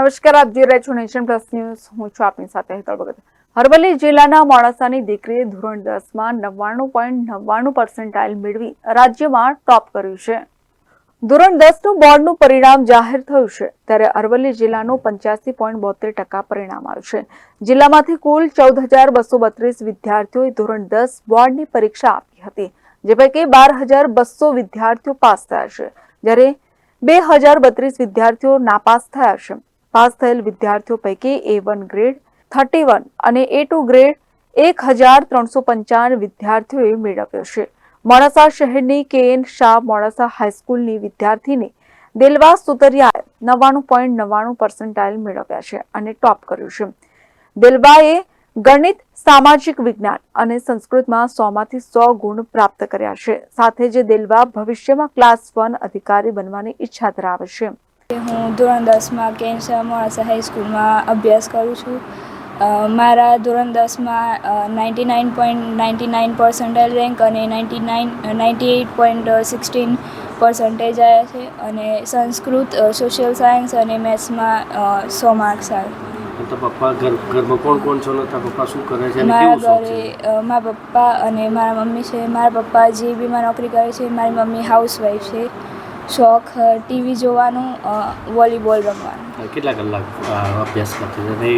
નમસ્કાર, આપ જોઈ રહ્યા છો નેશન પ્લસ ન્યૂઝ. હું છું આપની સાથે હેતલ ભગત. અરવલ્લી જિલ્લાના મોડાસાની દીકરીએ ધોરણ દસમાં નવ્વાણું પોઈન્ટ નવ્વાણું પર્સન્ટાઇલ મેળવી રાજ્યમાં ટોપ કર્યું છે. ધોરણ દસનું બોર્ડનું પરિણામ જાહેર થયું છે, ત્યારે અરવલ્લી જિલ્લાનું પંચ્યાસી પોઈન્ટ બોતેર ટકા પરિણામ આવ્યું છે. જિલ્લામાંથી કુલ ચૌદ હજાર બસો બત્રીસ વિદ્યાર્થીઓએ ધોરણ દસ બોર્ડની પરીક્ષા આપી હતી, જે પૈકી બાર હજાર બસો વિદ્યાર્થીઓ પાસ થયા છે, જ્યારે બે હજાર બત્રીસ વિદ્યાર્થીઓ નાપાસ થયા છે. પાસ થયેલ વિદ્યાર્થીઓ પૈકી A one grade, thirty one અને એ ટુ ગ્રેડ એક હજાર ત્રણસો પંચાવન વિદ્યાર્થીઓએ મેળવ્યો છે. મોડાસા શહેરની કે એન શાહ મોડાસા હાઈસ્કૂલની વિદ્યાર્થીની દિલવા સુતરિયાએ નવ્વાણું પોઈન્ટ નવ્વાણું પર્સન્ટાઇલ મેળવ્યા છે અને ટોપ કર્યું છે. દિલબાએ ગણિત, સામાજિક વિજ્ઞાન અને સંસ્કૃતમાં સોમાંથી સો ગુણ પ્રાપ્ત કર્યા છે. સાથે જ દિલવા ભવિષ્યમાં ક્લાસ વન અધિકારી બનવાની ઈચ્છા ધરાવે છે. હું ધોરણ દસમાં કેન્સર મોડાસા હાઈસ્કૂલમાં અભ્યાસ કરું છું. મારા ધોરણ દસમાં ninety nine point ninety nine percentile rank અને ninety nine ninety eight point sixteen percentage આવ્યા છે અને સંસ્કૃત સોશિયલ સાયન્સ અને મેથ્સમાં સો માર્ક્સ આવ્યા તો પપ્પા ઘર ઘરમાં કોણ કોણ છો ને? પપ્પા શું કરે છે મારા ઘરે મારા પપ્પા અને મારા મમ્મી છે. મારા પપ્પા જીબીમાં નોકરી કરે છે મારી મમ્મી હાઉસવાઈફ છે. શોખ ટીવી જોવાનું વોલીબોલ રમવાનું. કેટલા કલાક અભ્યાસ કરતી અને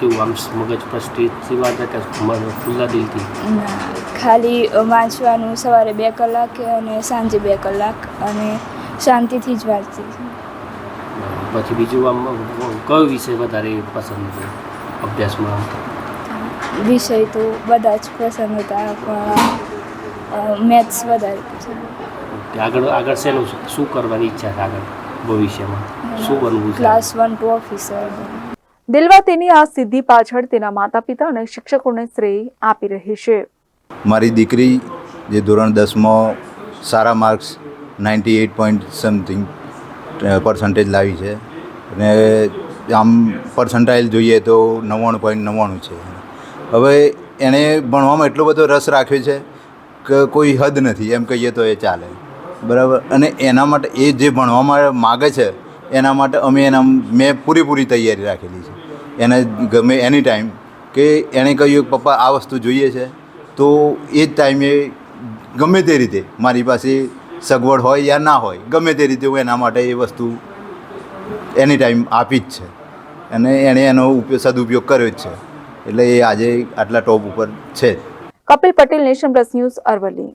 કેવું આમ મગજ પર સ્ટેજથી વાંચે કે ખુલ્લા દિલથી? ખાલી વાંચવાનું સવારે બે કલાક અને સાંજે બે કલાક અને શાંતિથી જ વાંચતી પછી બીજું આમ કયો વિષય વધારે પસંદ છે અભ્યાસમાં? વિષય તો બધા જ પસંદ હતા પણ મેથ્સ વધારે પસંદ. કે આગળ આગળ શેનું શું કરવાની ઈચ્છા છે આગળ ભવિષ્યમાં? શું બનવું છે? ક્લાસ વન ટુ ઓફિસર દિલવા તેની આ સિદ્ધિ પાછળ તેના માતા પિતા અને શિક્ષકોને શ્રેય આપી રહી છે. મારી દીકરી જે ધોરણ દસમાં સારા marks ninety eight point something percentage લાવી છે. અને આમ પર્સન્ટાઇલ જોઈએ તો નવ્વાણું પોઈન્ટ નવ્વાણું છે. હવે એણે ભણવામાં એટલો બધો રસ રાખ્યો છે કે કોઈ હદ નથી. એમ કહીએ તો એ ચાલે. બરાબર? અને એના માટે એ જે ભણવામાં માગે છે, એના માટે અમે એના મેં પૂરેપૂરી તૈયારી રાખેલી છે. એને ગમે એની ટાઈમ કે એણે કહ્યું પપ્પા, આ વસ્તુ જોઈએ છે. તો એ જ ટાઈમે ગમે તે રીતે મારી પાસે સગવડ હોય યા ના હોય, ગમે તે રીતે હું એના માટે એ વસ્તુ એની ટાઈમ આપી જ છે. અને એણે એનો ઉપયોગ, સદુપયોગ કર્યો જ છે. એટલે એ આજે આટલા ટોપ ઉપર છે. Kapil Patel, nation plus news Aravalli.